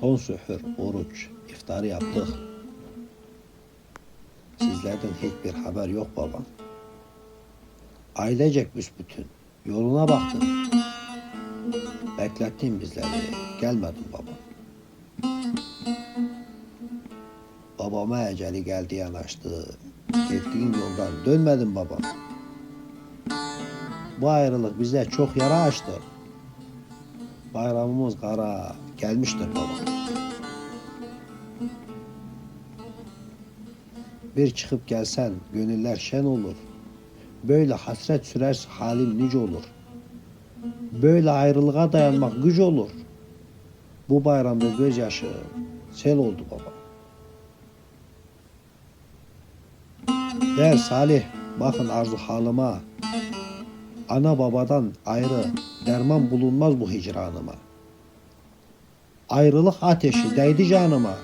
Son sühür, oruç, iftarı yaptık. Sizlerden hiçbir haber yok babam. Ailecek büsbütün. Yoluna baktın. Beklettin bizleri. Gelmedin babam. Babama eceli geldi yanaştı. Gittiğin yoldan dönmedin babam. Bu ayrılık bize çok yara açtı. Bayramımız kara gelmiştir babam. Bir çıkıp gelsen gönüller şen olur. Böyle hasret sürerse halim nice olur. Böyle ayrılığa dayanmak güç olur. Bu bayramda gözyaşı sel oldu baba. Der Salih bakın arzu halıma. Ana babadan ayrı derman bulunmaz bu hicranıma. Ayrılık ateşi değdi canıma.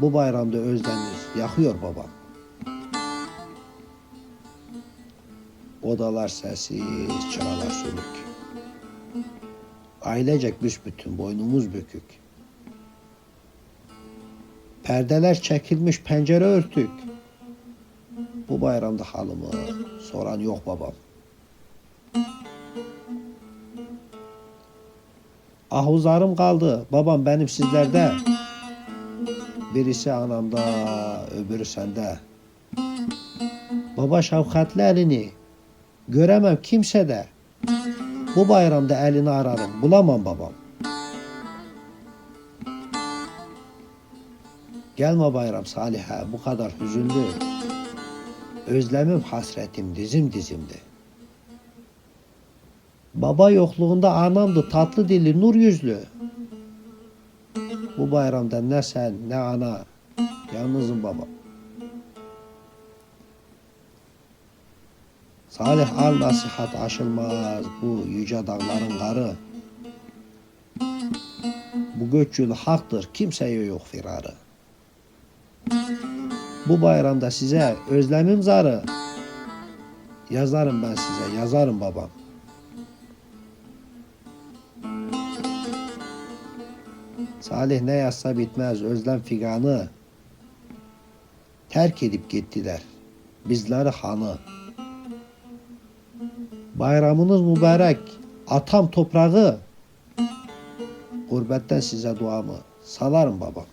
Bu bayramda özlemimiz yakıyor babam. Odalar sessiz, çıralar sönük. Ailecek büsbütün boynumuz bükük. Perdeler çekilmiş pencere örtük. Bu bayramda halımı soran yok babam. Ahuzarım kaldı babam benim sizlerde. Birisi anamda, öbürü sende. Baba şefkatli elini göremem kimsede. Bu bayramda elini ararım, bulamam babam. Gelme bayram Salih'e bu kadar hüzünlü. Özlemim hasretim dizim dizimdi. Baba yokluğunda anamdı tatlı dilli nur yüzlü. Bu bayramda ne sen ne ana yalnızım baba. Salih al nasihat aşılmaz bu yüce dağların karı. Bu göç yolu haktır kimseye yok firarı. Bu bayramda size özlemim zarı. Yazarım ben size yazarım babam. Salih ne yazsa bitmez özlem figanı. Terk edip gittiler bizleri hanı. Bayramınız mübarek atam toprağı. Gurbetten size duamı salarım babam.